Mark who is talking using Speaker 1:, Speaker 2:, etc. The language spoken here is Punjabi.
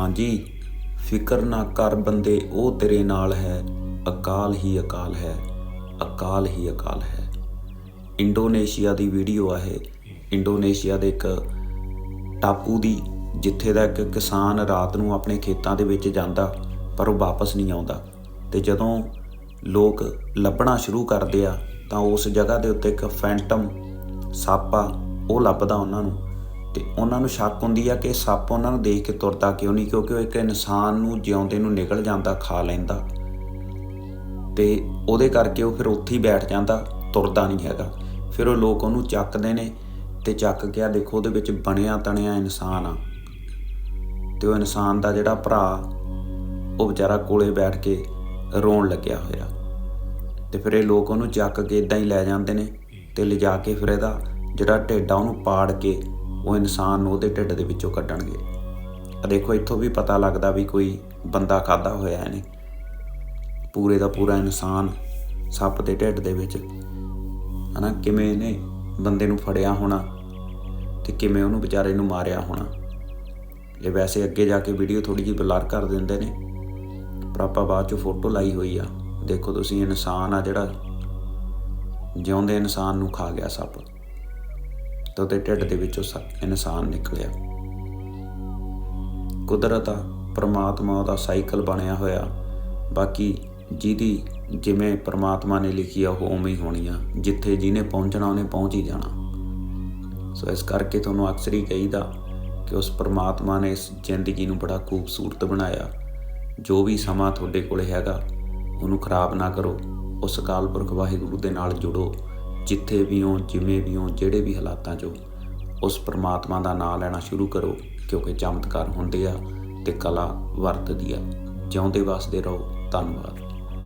Speaker 1: ਹਾਂਜੀ, ਫਿਕਰ ਨਾ ਕਰ ਬੰਦੇ, ਉਹ ਤੇਰੇ ਨਾਲ ਹੈ। ਅਕਾਲ ਹੀ ਅਕਾਲ ਹੈ। ਅਕਾਲ ਹੀ ਅਕਾਲ ਹੈ। ਇੰਡੋਨੇਸ਼ੀਆ ਦੀ ਵੀਡੀਓ ਆ ਇਹ। ਇੰਡੋਨੇਸ਼ੀਆ ਦੇ ਇੱਕ ਟਾਪੂ ਦੀ, ਜਿੱਥੇ ਦਾ ਇੱਕ ਕਿਸਾਨ ਰਾਤ ਨੂੰ ਆਪਣੇ ਖੇਤਾਂ ਦੇ ਵਿੱਚ ਜਾਂਦਾ, ਪਰ ਉਹ ਵਾਪਸ ਨਹੀਂ ਆਉਂਦਾ। ਤੇ ਜਦੋਂ ਲੋਕ ਲੱਭਣਾ ਸ਼ੁਰੂ ਕਰਦੇ ਆ, ਤਾਂ ਉਸ ਜਗ੍ਹਾ ਦੇ ਉੱਤੇ ਇੱਕ ਫੈਂਟਮ, ਸੱਪ, ਉਹ ਲੱਭਦਾ ਉਹਨਾਂ ਨੂੰ। ਤੇ ਉਹਨਾਂ ਨੂੰ ਸ਼ੱਕ ਹੁੰਦੀ ਆ ਕਿ ਸੱਪ ਉਹਨਾਂ ਨੂੰ ਦੇਖ ਕੇ ਤੁਰਦਾ ਕਿਉਂ ਨਹੀਂ, ਕਿਉਂਕਿ ਉਹ ਇੱਕ ਇਨਸਾਨ ਨੂੰ ਜਿਉਂਦੇ ਨੂੰ ਨਿਕਲ ਜਾਂਦਾ, ਖਾ ਲੈਂਦਾ। ਤੇ ਉਹਦੇ ਕਰਕੇ ਉਹ ਫਿਰ ਉੱਥੇ ਹੀ ਬੈਠ ਜਾਂਦਾ, ਤੁਰਦਾ ਨਹੀਂ ਹੈਗਾ। ਫਿਰ ਉਹ ਲੋਕ ਉਹਨੂੰ ਚੱਕਦੇ ਨੇ ਤੇ ਚੱਕ ਕੇ ਆ ਦੇਖੋ ਉਹਦੇ ਵਿੱਚ ਬਣਿਆ ਤਣਿਆ ਇਨਸਾਨ ਆ। ਤੇ ਉਹ ਇਨਸਾਨ ਦਾ ਜਿਹੜਾ ਭਰਾ, ਉਹ ਵਿਚਾਰਾ ਕੋਲੇ ਬੈਠ ਕੇ ਰੋਣ ਲੱਗਿਆ ਹੋਇਆ। ਤੇ ਫਿਰ ਇਹ ਲੋਕ ਉਹਨੂੰ ਚੱਕ ਕੇ ਇਦਾਂ ਹੀ ਲੈ ਜਾਂਦੇ ਨੇ ਤੇ ਲਿਜਾ ਕੇ ਫਿਰ ਇਹਦਾ ਜਿਹੜਾ ਢਿੱਡ ਆ ਉਹਨੂੰ ਪਾੜ ਕੇ ਉਹ ਇਨਸਾਨ ਨੂੰ ਉਹਦੇ ਢਿੱਡ ਦੇ ਵਿੱਚੋਂ ਕੱਢਣਗੇ। ਆ ਦੇਖੋ, ਇੱਥੋਂ ਵੀ ਪਤਾ ਲੱਗਦਾ ਵੀ ਕੋਈ ਬੰਦਾ ਖਾਦਾ ਹੋਇਆ ਇਹਨੇ ਪੂਰੇ ਦਾ ਪੂਰਾ ਇਨਸਾਨ ਸੱਪ ਦੇ ਢਿੱਡ ਦੇ ਵਿੱਚ। ਹਨਾ, ਕਿਵੇਂ ਇਹਨੇ ਬੰਦੇ ਨੂੰ ਫੜਿਆ ਹੋਣਾ ਤੇ ਕਿਵੇਂ ਉਹਨੂੰ ਵਿਚਾਰੇ ਨੂੰ ਮਾਰਿਆ ਹੋਣਾ। ਇਹ ਵੈਸੇ ਅੱਗੇ ਜਾ ਕੇ ਵੀਡੀਓ ਥੋੜੀ ਜਿਹੀ ਬਲਰ ਕਰ ਦਿੰਦੇ ਨੇ, ਪਰ ਆਪਾਂ ਬਾਅਦ ਚ ਫੋਟੋ ਲਾਈ ਹੋਈ ਆ। ਦੇਖੋ ਤੁਸੀਂ ਇਨਸਾਨ ਆ ਜਿਹੜਾ ਜਿਉਂਦੇ ਇਨਸਾਨ ਨੂੰ ਖਾ ਗਿਆ ਸੱਪ। ਤੇ ਉਹਦੇ ਢਿੱਡ ਦੇ ਵਿੱਚੋਂ ਸ- ਇਨਸਾਨ ਨਿਕਲਿਆ। ਕੁਦਰਤ ਆ, ਪ੍ਰਮਾਤਮਾ ਦਾ ਸਾਈਕਲ ਬਣਿਆ ਹੋਇਆ। ਬਾਕੀ ਜਿਹਦੀ ਜਿਵੇਂ ਪ੍ਰਮਾਤਮਾ ਨੇ ਲਿਖੀ ਆ, ਉਹ ਉਵੇਂ ਹੀ ਹੋਣੀ ਆ। ਜਿੱਥੇ ਜਿਹਨੇ ਪਹੁੰਚਣਾ, ਉਹਨੇ ਪਹੁੰਚ ਹੀ ਜਾਣਾ। ਸੋ ਇਸ ਕਰਕੇ ਤੁਹਾਨੂੰ ਅਕਸਰ ਹੀ ਕਹੀਦਾ ਕਿ ਉਸ ਪ੍ਰਮਾਤਮਾ ਨੇ ਇਸ ਜ਼ਿੰਦਗੀ ਨੂੰ ਬੜਾ ਖੂਬਸੂਰਤ ਬਣਾਇਆ। ਜੋ ਵੀ ਸਮਾਂ ਤੁਹਾਡੇ ਕੋਲ ਹੈਗਾ, ਉਹਨੂੰ ਖਰਾਬ ਨਾ ਕਰੋ। ਉਸ ਕਾਲ ਪੁਰਖ ਵਾਹਿਗੁਰੂ ਦੇ ਨਾਲ ਜੁੜੋ। ਜਿੱਥੇ ਵੀ ਹੋ, ਜਿਵੇਂ ਵੀ ਹੋ, ਜਿਹੜੇ ਵੀ ਹਾਲਾਤਾਂ 'ਚ ਹੋ, ਉਸ ਪ੍ਰਮਾਤਮਾ ਦਾ ਨਾਮ ਲੈਣਾ ਸ਼ੁਰੂ ਕਰੋ, ਕਿਉਂਕਿ ਚਮਤਕਾਰ ਹੁੰਦੇ ਆ ਤੇ ਕਲਾ ਵਰਤਦੀ ਆ। ਜਿਉਂਦੇ ਵਸਦੇ ਰਹੋ। ਧੰਨਵਾਦ।